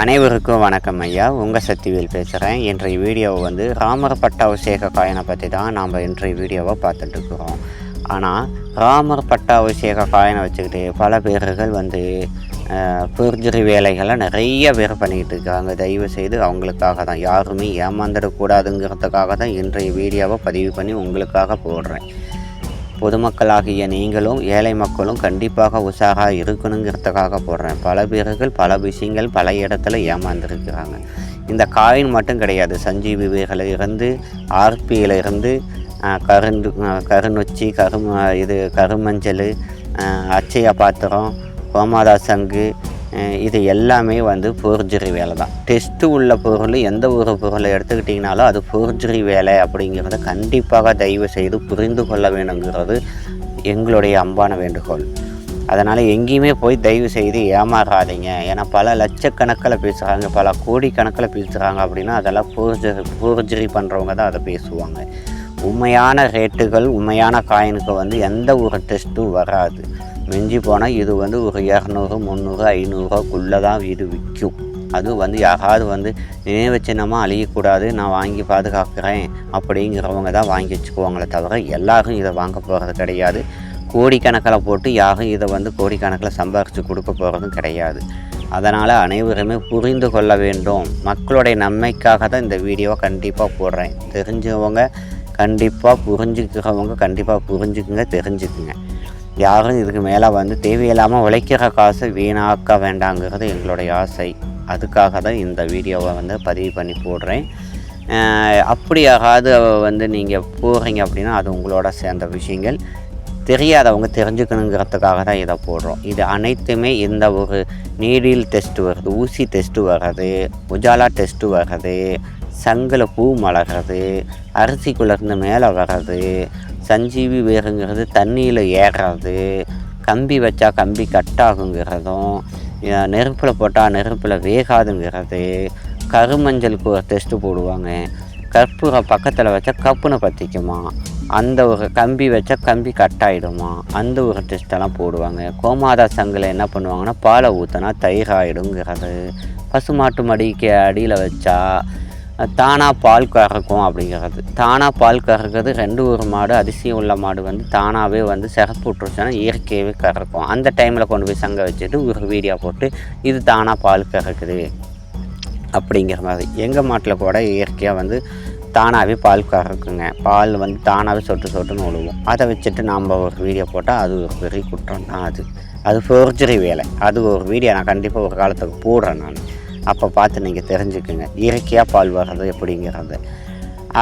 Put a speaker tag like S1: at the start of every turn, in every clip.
S1: அனைவருக்கும் வணக்கம் ஐயா. உங்கள் சக்திவேல் பேசுகிறேன் இன்றைய வீடியோவை வந்து ராமர் பட்டாபிஷேக காயினை பற்றி தான் நாம் இன்றைய வீடியோவை பார்த்துட்ருக்குறோம் ஆனால் ராமர் பட்டாபிஷேக காயினை வச்சுக்கிட்டு பல பேர்கள் வந்து புரிஜரி வேலைகளை நிறைய பேர் பண்ணிக்கிட்டு இருக்காங்க. தயவு செய்து அவங்களுக்காக தான். யாருமே ஏமாந்துடக்கூடாதுங்கிறதுக்காக தான் இன்றைய வீடியோவை பதிவு பண்ணி உங்களுக்காக போடுறேன். பொதுமக்களாகிய நீங்களும் ஏழை மக்களும் கண்டிப்பாக உஷாராக இருக்கணுங்கிறதுக்காக போடுறேன். பல பேர்கள் பல விஷயங்கள் பல இடத்துல ஏமாந்துருக்கிறாங்க. இந்த காயின் மட்டும் கிடையாது. சஞ்சீவி இருந்து ஆர்பியில் இருந்து கருந்து கருநொச்சி கரும இது கருமஞ்சள் அச்சய பாத்திரம் கோமாதா சங்கு இது எல்லாமே வந்து ஃபோர்ஜரி வேலை தான். டெஸ்ட்டு உள்ள பொருள் எந்த ஒரு பொருளை எடுத்துக்கிட்டிங்கனாலும் அது ஃபோர்ஜரி வேலை அப்படிங்கிறத கண்டிப்பாக தயவு செய்து புரிந்து கொள்ள வேணுங்கிறது எங்களுடைய அன்பான வேண்டுகோள். அதனால் எங்கேயுமே போய் தயவு செய்து ஏமாறாதீங்க. ஏன்னா பல லட்சக்கணக்கில் பேசுகிறாங்க பல கோடி கணக்கில் பேசுகிறாங்க அப்படின்னா அதெல்லாம் ஃபோர்ஜரி ஃபோர்ஜரி பண்ணுறவங்க தான் அதை பேசுவாங்க. உண்மையான ரேட்டுகள் உண்மையான காயினுக்கு வந்து எந்த ஒரு டெஸ்ட்டும் வராது. மிஞ்சி போனால் இது வந்து ஒரு இரநூறு முந்நூறு ஐநூறுரூவாக்குள்ளே தான் இது விற்கும். அது வந்து யாராவது வந்து நினைவு சின்னமாக அழியக்கூடாது நான் வாங்கி பாதுகாக்கிறேன் அப்படிங்கிறவங்க தான் வாங்கி வச்சுக்குவாங்களே தவிர எல்லோரும் இதை வாங்க போகிறது கிடையாது. கோடிக்கணக்கில் போட்டு யாரும் இதை வந்து கோடிக்கணக்கில் சம்பாரித்து கொடுக்க போகிறதும் கிடையாது. அதனால் அனைவருமே புரிந்து கொள்ள வேண்டும். மக்களுடைய நன்மைக்காக தான் இந்த வீடியோவை கண்டிப்பாக போடுறேன். தெரிஞ்சவங்க கண்டிப்பாக புரிஞ்சுக்கிறவங்க கண்டிப்பாக புரிஞ்சுக்குங்க தெரிஞ்சுக்குங்க. யாரும் இதுக்கு மேலே வந்து தேவையில்லாமல் உழைக்கிற காசை வீணாக்க வேண்டாங்கிறது எங்களுடைய ஆசை. அதுக்காக தான் இந்த வீடியோவை வந்து பதிவு பண்ணி போடுறேன். அப்படி யாராவது வந்து நீங்கள் போகிறீங்க அப்படின்னா அது உங்களோட சேர்ந்த விஷயங்கள். தெரியாதவங்க தெரிஞ்சுக்கணுங்கிறதுக்காக தான் இதை போடுறோம். இது அனைத்துமே இந்த ஒரு நீடில் டெஸ்ட் வருது ஊசி டெஸ்ட்டு வர்றது உஜாலா டெஸ்ட்டு வர்றது சங்கில் பூ மலர்றது அரிசிக்குள்ளேருந்து மேலே வர்றது சஞ்சீவி வேருங்கிறது தண்ணியில் ஏறுறது கம்பி வச்சா கம்பி கட் ஆகுங்கிறதும் நெருப்பில் போட்டால் நெருப்பில் வேகாதுங்கிறது கருமஞ்சளுக்கு ஒரு டெஸ்ட்டு போடுவாங்க. கற்பூரம் பக்கத்தில் வச்சா கப்புனை பற்றிக்குமா அந்த ஒரு கம்பி வச்சா கம்பி கட் ஆகிடுமா அந்த ஒரு டெஸ்ட்டெல்லாம் போடுவாங்க. கோமாதா சங்கில் என்ன பண்ணுவாங்கன்னா பாலை ஊற்றினா தயிர் ஆகிடுங்கிறது பசுமாட்டு மடிக்கு அடியில் வச்சா தானாக பால் கறக்கும் அப்படிங்கிறது. தானாக பால் கறக்கிறது ரெண்டு ஒரு மாடு அதிசயம் உள்ள மாடு வந்து தானாகவே வந்து சிறப்பு விட்டுருச்சுன்னா இயற்கையாகவே கறக்கும். அந்த டைமில் கொண்டு போய் சங்க வச்சுட்டு ஒரு வீடியோ போட்டு இது தானாக பால் கறக்குது அப்படிங்கிற மாதிரி. எங்கள் மாட்டில் கூட இயற்கையாக வந்து தானாகவே பால் கறக்குங்க. பால் வந்து தானாகவே சொட்டு சொட்டுன்னு விழுவோம் அதை வச்சுட்டு நாம் ஒரு வீடியோ போட்டால் அது ஒரு பெரிய குற்றம் தான் அது. அது ஃபோர்ஜரி வேலை. அது ஒரு வீடியோ நான் கண்டிப்பாக ஒரு காலத்துக்கு போடுறேன் நான். அப்போ பார்த்து நீங்கள் தெரிஞ்சுக்குங்க. இயற்கையாக பால் வர்றது எப்படிங்கிறது.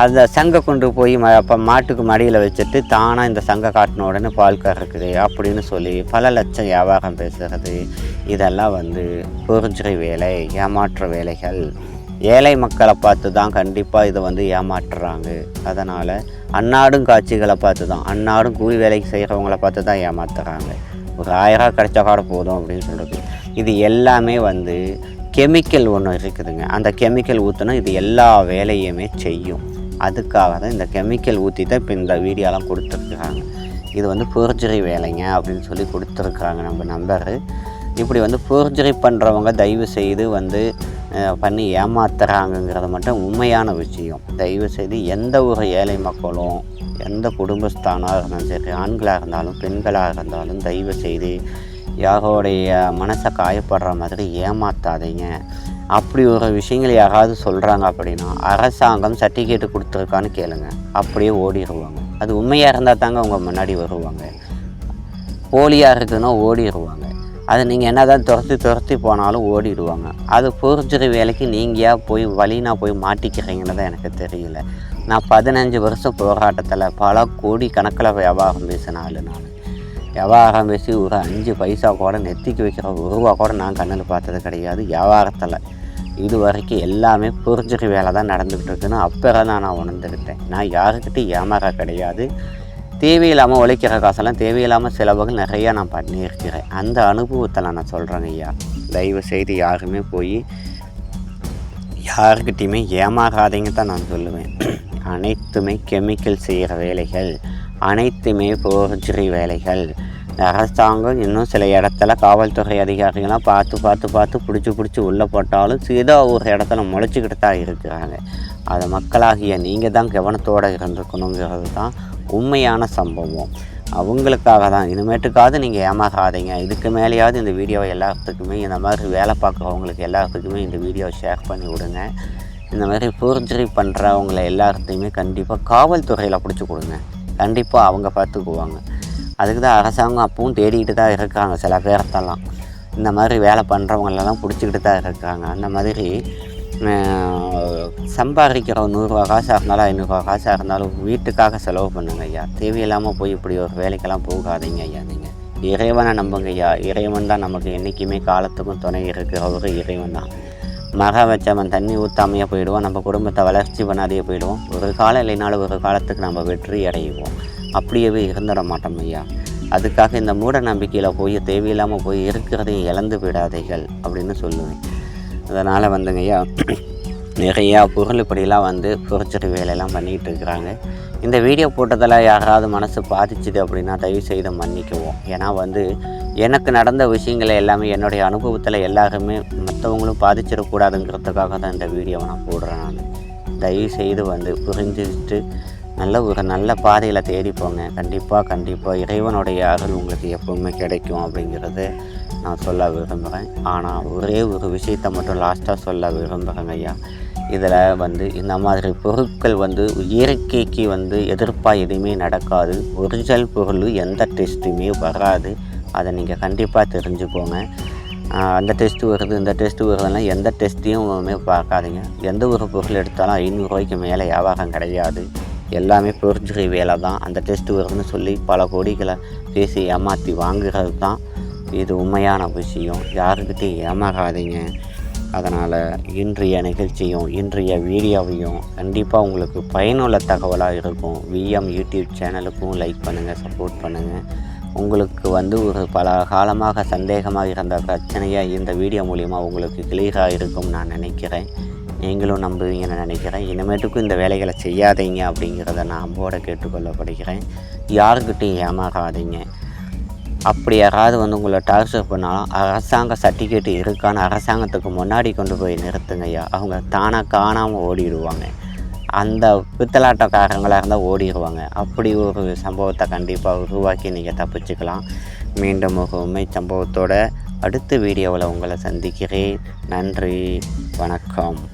S1: அந்த சங்கை கொண்டு போய் ம அப்போ மாட்டுக்கு மடியில் வச்சுட்டு தானாக இந்த சங்கை காட்டின உடனே பால் கறக்குது அப்படின்னு சொல்லி பல லட்சம் வியாபாரம் பேசுகிறது இதெல்லாம் வந்து பொறிஞ்சுரை வேலை ஏமாற்ற வேலைகள். ஏழை மக்களை பார்த்து தான் கண்டிப்பாக இதை வந்து ஏமாற்றுறாங்க. அதனால் அன்னாடும் காட்சிகளை பார்த்து தான் அன்னாடும் கூலி வேலைக்கு செய்கிறவங்கள பார்த்து தான் ஏமாத்துறாங்க. ஒரு ஆயிரம் கிடைச்சா கூட போதும் அப்படின்னு சொல்கிறது இது எல்லாமே வந்து கெமிக்கல் ஒன்று இருக்குதுங்க. அந்த கெமிக்கல் ஊற்றினா இது எல்லா வேலையுமே செய்யும். அதுக்காக தான் இந்த கெமிக்கல் ஊற்றி தான் இப்போ இந்த வீடியோலாம் கொடுத்துருக்குறாங்க. இது வந்து ஃபோர்ஜரி வேலைங்க அப்படின்னு சொல்லி கொடுத்துருக்குறாங்க நம்ம நம்பரு இப்படி வந்து ஃபோர்ஜரி பண்ணுறவங்க தயவு செய்து வந்து பண்ணி ஏமாத்துறாங்கங்கிறது மட்டும் உண்மையான விஷயம். தயவு செய்து எந்த ஒரு ஏழை மக்களும் எந்த குடும்பஸ்தானாக இருந்தாலும் சரி ஆண்களாக இருந்தாலும் பெண்களாக இருந்தாலும் தயவு செய்து யாரோடைய மனசை காயப்படுற மாதிரி ஏமாத்தாதீங்க. அப்படி ஒரு விஷயங்கள் யாராவது சொல்கிறாங்க அப்படின்னா அரசாங்கம் சர்டிஃபிகேட் கொடுத்துருக்கான்னு கேளுங்க. அப்படியே ஓடிடுவாங்க அது உண்மையாக இருந்தால் தாங்க அவங்க முன்னாடி வருவாங்க. போலியாக இருக்குன்னா ஓடிடுவாங்க அது நீங்கள் என்ன தான் துரத்தி துரத்தி போனாலும் ஓடிடுவாங்க. அது ஃபோர்ஜரி வேலைக்கு நீங்கள் போய் வழினா போய் மாட்டிக்கிறீங்கன்னு தான் எனக்கு தெரியல. நான் பதினஞ்சு வருஷம் போராட்டத்தில் பல கோடி கணக்கில் வியாபாரம் பேசினாலும் நான் வியாபாரம் பேசி ஒரு அஞ்சு பைசா கூட நெத்திக்கு வைக்கிற ஒரு ரூபா கூட நான் கண்ணில் பார்த்தது கிடையாது. வியாபாரத்தில் இது வரைக்கும் எல்லாமே புரிஞ்சுக்க வேலை தான் நடந்துக்கிட்டு இருக்குன்னு அப்போ தான் நான் உணர்ந்துக்கிட்டேன் நான் யாருக்கிட்டையும் ஏமாற கிடையாது. தேவையில்லாமல் உழைக்கிற காசெல்லாம் தேவையில்லாமல் செலவுகள் நிறையா நான் பண்ணியிருக்கிறேன். அந்த அனுபவத்தில் நான் சொல்கிறேங்க ஐயா. தயவு செய்து யாருமே போய் யாருக்கிட்டையுமே ஏமாறாதீங்க தான் நான் சொல்லுவேன். அனைத்துமே கெமிக்கல் செய்கிற வேலைகள் அனைத்துமே ஃபோர்ஜரி வேலைகள். அரசாங்கம் இன்னும் சில இடத்துல காவல்துறை அதிகாரிகள்லாம் பார்த்து பார்த்து பார்த்து பிடிச்சி பிடிச்சி உள்ளே போட்டாலும் ஏதோ ஒரு இடத்துல முளைச்சிக்கிட்டு தான் இருக்கிறாங்க. அதை மக்களாகிய நீங்கள் தான் கவனத்தோடு இருந்துக்கணுங்கிறது தான் உண்மையான சம்பவம். அவங்களுக்காக தான். இனிமேட்டுக்காவது நீங்கள் ஏமாறாதீங்க. இதுக்கு மேலேயாவது இந்த வீடியோவை எல்லாத்துக்குமே இந்த மாதிரி வேலை பார்க்குறவங்களுக்கு எல்லாத்துக்குமே இந்த வீடியோவை ஷேர் பண்ணி விடுங்க. இந்த மாதிரி ஃபோர்ஜரி பண்ணுறவங்கள எல்லாத்தையுமே கண்டிப்பாக காவல்துறையில் பிடிச்சி கொடுங்க. கண்டிப்பாக அவங்க பார்த்துக்குவாங்க. அதுக்கு தான் அரசாங்கம் அப்பவும் தேடிக்கிட்டு தான் இருக்காங்க சில பேர்த்தெல்லாம். இந்த மாதிரி வேலை பண்ணுறவங்களெல்லாம் பிடிச்சிக்கிட்டு தான் இருக்காங்க. அந்த மாதிரி சம்பாதிக்கிற நூறுரூவா காசாக இருந்தாலும் ஐநூறுரூவா காசாக இருந்தாலும் வீட்டுக்காக செலவு பண்ணுங்க ஐயா. தேவையில்லாமல் போய் இப்படி ஒரு வேலைக்கெல்லாம் போகாதீங்க ஐயா நீங்கள் இறைவனை நம்புங்க ஐயா. இறைவன் தான் நமக்கு என்றைக்குமே காலத்துக்கும் துணை இருக்கிற ஒரு இறைவன் தான். மகா வச்சவன் தண்ணி ஊற்றாமையே போயிடுவோம். நம்ம குடும்பத்தை வளர்ச்சி பண்ணாதையே போயிடுவோம். ஒரு காலம் இல்லைனாலும் ஒரு காலத்துக்கு நம்ம வெற்றி அடைவோம். அப்படியே இருந்துட மாட்டோம் ஐயா. அதுக்காக இந்த மூட நம்பிக்கையில் போய் தேவையில்லாமல் போய் இருக்கிறதையும் இழந்து விடாதீர்கள் அப்படின்னு சொல்லுவேன். அதனால் வந்துங்க ஐயா நிறையா பொருள் இப்படிலாம் வந்து புரட்சரி வேலையெல்லாம் பண்ணிகிட்டு இருக்கிறாங்க இந்த வீடியோ போட்டதில் யாராவது மனசு பாதிச்சுது அப்படின்னா தயவு செய்து மன்னிக்குவோம் ஏன்னா வந்து எனக்கு நடந்த விஷயங்களை எல்லாமே என்னுடைய அனுபவத்தில் எல்லாருமே மற்றவங்களும் பாதிச்சிடக்கூடாதுங்கிறதுக்காக தான் இந்த வீடியோவை நான் போடுறேன் நான். தயவு செய்து வந்து புரிஞ்சுக்கிட்டு நல்ல ஒரு நல்ல பாதையில் தேடி போங்க. கண்டிப்பாக கண்டிப்பாக இறைவனுடைய அருள் உங்களுக்கு எப்பவுமே கிடைக்கும் அப்படிங்கிறது நான் சொல்ல விரும்புகிறேன் ஆனால் ஒரே ஒரு விஷயத்தை மட்டும் லாஸ்ட்டாக சொல்ல விரும்புகிறேங்க ஐயா. இதில் வந்து இந்த மாதிரி பொருட்கள் வந்து இயற்கைக்கு வந்து எதிர்ப்பாக எதுவுமே நடக்காது. ஒரிஜினல் பொருள் எந்த டெஸ்ட்டுமே வராது. அதை நீங்கள் கண்டிப்பாக தெரிஞ்சுக்கோங்க. அந்த டெஸ்ட்டு வருது இந்த டெஸ்ட்டு வருதுன்னா எந்த டெஸ்ட்டையும் பார்க்காதீங்க. எந்த ஒரு பொருள் எடுத்தாலும் ஐநூறுரூவாய்க்கு மேலே வியாபாரம் கிடையாது. எல்லாமே பொறிஞ்சுகை வேலை தான். அந்த டெஸ்ட்டு வருதுன்னு சொல்லி பல கோடிகளை பேசி ஏமாற்றி வாங்குறது தான். இது உண்மையான விஷயம். யாருக்கிட்டையும் ஏமாறாதீங்க. அதனால் இன்றைய நிகழ்ச்சியும் இன்றைய வீடியோவையும் கண்டிப்பாக உங்களுக்கு பயனுள்ள தகவலாக இருக்கும். விஎம் யூடியூப் சேனலுக்கும் லைக் பண்ணுங்கள் சப்போர்ட் பண்ணுங்கள் உங்களுக்கு வந்து ஒரு பல காலமாக சந்தேகமாக இருந்த பிரச்சனையை இந்த வீடியோ மூலிமா உங்களுக்கு கிளியராக இருக்கும் நான் நினைக்கிறேன். நீங்களும் நம்புவீங்கன்னு நினைக்கிறேன். இனிமேட்டுக்கும் இந்த வேலைகளை செய்யாதீங்க அப்படிங்கிறத நான் அம்போட கேட்டுக்கொள்ளப்படுகிறேன். யாருக்கிட்டையும் ஏமாறாதீங்க. அப்படி யாராவது வந்து உங்களை டார்ச்சர் பண்ணாலும் அரசாங்க சர்டிஃபிகேட் இருக்கான்னு அரசாங்கத்துக்கு முன்னாடி கொண்டு போய் நிறுத்துங்க ஐயா. அவங்க தானாக காணாமல் ஓடிடுவாங்க. அந்த பித்தலாட்டக்காரங்களாக இருந்தால் ஓடிடுவாங்க. அப்படி ஒரு சம்பவத்தை கண்டிப்பாக உருவாக்கி நீங்கள் தப்பிச்சுக்கலாம். மீண்டும் ஒரு உண்மை சம்பவத்தோட அடுத்த வீடியோவில் உங்களை சந்திக்கிறேன். நன்றி. வணக்கம்.